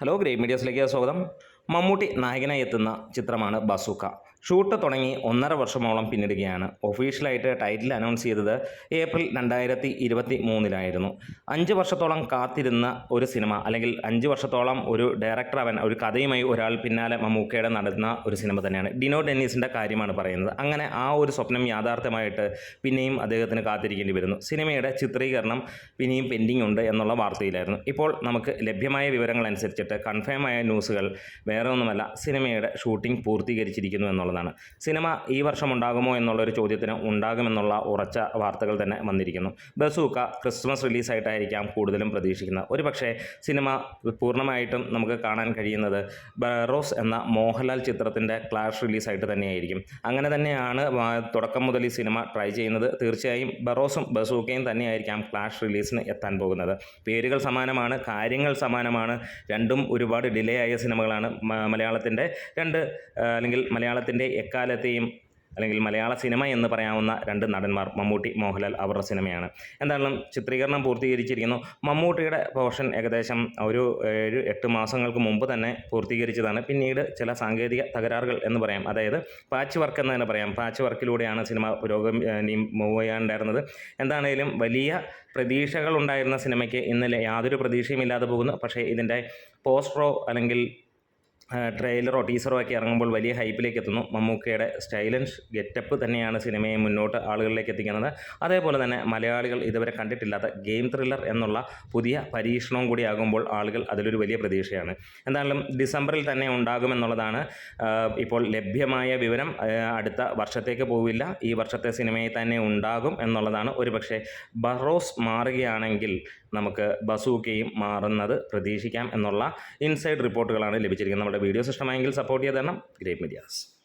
Hello grey മീഡിയസിലേക്ക് സ്വാഗതം. മമ്മൂട്ടി നായകനായി എത്തുന്ന ചിത്രമാണ് ബസൂക്ക. ഷൂട്ട് തുടങ്ങി ഒന്നര വർഷമോളം പിന്നിടുകയാണ്. ഒഫീഷ്യലായിട്ട് ടൈറ്റിൽ അനൗൺസ് ചെയ്തത് ഏപ്രിൽ രണ്ടായിരത്തി ഇരുപത്തി മൂന്നിലായിരുന്നു അഞ്ച് വർഷത്തോളം കാത്തിരുന്ന ഒരു സിനിമ അല്ലെങ്കിൽ അഞ്ച് വർഷത്തോളം ഒരു ഡയറക്ടർ അവൻ ഒരു കഥയുമായി ഒരാൾ പിന്നാലെ മമ്മൂക്കയുടെ നടന്ന ഒരു സിനിമ തന്നെയാണ്. ഡിനോ ഡെന്നീസിന്റെ കാര്യമാണ് പറയുന്നത്. അങ്ങനെ ആ ഒരു സ്വപ്നം യാഥാർത്ഥ്യമായിട്ട് പിന്നെയും അദ്ദേഹത്തിന് കാത്തിരിക്കേണ്ടി വരുന്നു. സിനിമയുടെ ചിത്രീകരണം പിന്നെയും പെൻഡിങ് ഉണ്ട് എന്നുള്ള വാർത്തയിലായിരുന്നു. ഇപ്പോൾ നമുക്ക് ലഭ്യമായ വിവരങ്ങൾ അനുസരിച്ചിട്ട് കൺഫേം ആയ ന്യൂസുകൾ വേറെ ഒന്നുമല്ല സിനിമയുടെ ഷൂട്ടിംഗ് പൂർത്തീകരിച്ചിരിക്കുന്നു എന്നുള്ളതാണ്. സിനിമ ഈ വർഷം ഉണ്ടാകുമോ എന്നുള്ളൊരു ചോദ്യത്തിന് ഉണ്ടാകുമെന്നുള്ള ഉറച്ച വാർത്തകൾ തന്നെ വന്നിരിക്കുന്നു. ബസൂക്ക ക്രിസ്മസ് റിലീസായിട്ടായിരിക്കാം കൂടുതലും പ്രതീക്ഷിക്കുന്നത്. ഒരു പക്ഷേ സിനിമ പൂർണമായിട്ടും നമുക്ക് കാണാൻ കഴിയുന്നത് ബറോസ് എന്ന മോഹൻലാൽ ചിത്രത്തിന്റെ ക്ലാഷ് റിലീസായിട്ട് തന്നെയായിരിക്കും. അങ്ങനെ തന്നെയാണ് തുടക്കം മുതൽ ഈ സിനിമ ട്രൈ ചെയ്യുന്നത്. തീർച്ചയായും ബറോസും ബസൂക്കയും തന്നെയായിരിക്കാം ക്ലാഷ് റിലീസിന് എത്താൻ പോകുന്നത്. പേരുകൾ സമാനമാണ് കാര്യങ്ങൾ സമാനമാണ്. രണ്ടും ഒരുപാട് ഡിലേ ആയ സിനിമകളാണ്. മലയാളത്തിന്റെ രണ്ട് അല്ലെങ്കിൽ മലയാളത്തിന്റെ എക്കാലത്തെയും അല്ലെങ്കിൽ മലയാള സിനിമ എന്ന് പറയാവുന്ന രണ്ട് നടന്മാർ മമ്മൂട്ടി മോഹൻലാൽ അവരുടെ സിനിമയാണ്. എന്തായാലും ചിത്രീകരണം പൂർത്തീകരിച്ചിരിക്കുന്നു. മമ്മൂട്ടിയുടെ പോർഷൻ ഏകദേശം ഒരു ഏഴ് എട്ട് മാസങ്ങൾക്ക് മുമ്പ് തന്നെ പൂർത്തീകരിച്ചതാണ്. പിന്നീട് ചില സാങ്കേതിക തകരാറുകൾ എന്ന് പറയാം. അതായത് പാച്ച് വർക്ക് എന്ന് തന്നെ പറയാം. പാച്ച് വർക്കിലൂടെയാണ് സിനിമ പുരോഗമി മൂവ് ചെയ്യാനുണ്ടായിരുന്നത് എന്താണേലും വലിയ പ്രതീക്ഷകളുണ്ടായിരുന്ന സിനിമയ്ക്ക് ഇന്നലെ യാതൊരു പ്രതീക്ഷയും ഇല്ലാതെ പോകുന്നു. പക്ഷേ ഇതിന്റെ പോസ്റ്ററോ അല്ലെങ്കിൽ ട്രെയിലറോ ടീസറോ ഒക്കെ ഇറങ്ങുമ്പോൾ വലിയ ഹൈപ്പിലേക്ക് എത്തുന്നു. മമ്മൂക്കയുടെ സ്റ്റൈലൻസ് ഗെറ്റപ്പ് തന്നെയാണ് സിനിമയെ മുന്നോട്ട് ആളുകളിലേക്ക് എത്തിക്കുന്നത്. അതേപോലെ തന്നെ മലയാളികൾ ഇതുവരെ കണ്ടിട്ടില്ലാത്ത ഗെയിം ത്രില്ലർ എന്നുള്ള പുതിയ പരീക്ഷണവും കൂടി ആകുമ്പോൾ ആളുകൾ അതിലൊരു വലിയ പ്രതീക്ഷയാണ്. എന്തായാലും ഡിസംബറിൽ തന്നെ ഉണ്ടാകുമെന്നുള്ളതാണ് ഇപ്പോൾ ലഭ്യമായ വിവരം. അടുത്ത വർഷത്തേക്ക് പോവില്ല. ഈ വർഷത്തെ സിനിമയിൽ തന്നെ ഉണ്ടാകും എന്നുള്ളതാണ് ഒരു പക്ഷേ ബറോസ് മാറുകയാണെങ്കിൽ നമുക്ക് ബസൂക്കയും മാറുന്നത് പ്രതീക്ഷിക്കാം എന്നുള്ള ഇൻസൈഡ് റിപ്പോർട്ടുകളാണ് ലഭിച്ചിരിക്കുന്നത്. നമ്മുടെ വീഡിയോസ് ഇഷ്ടമായെങ്കിൽ സപ്പോർട്ട് ചെയ്ത് തരണം ഗ്രേറ്റ് മീഡിയാസ്.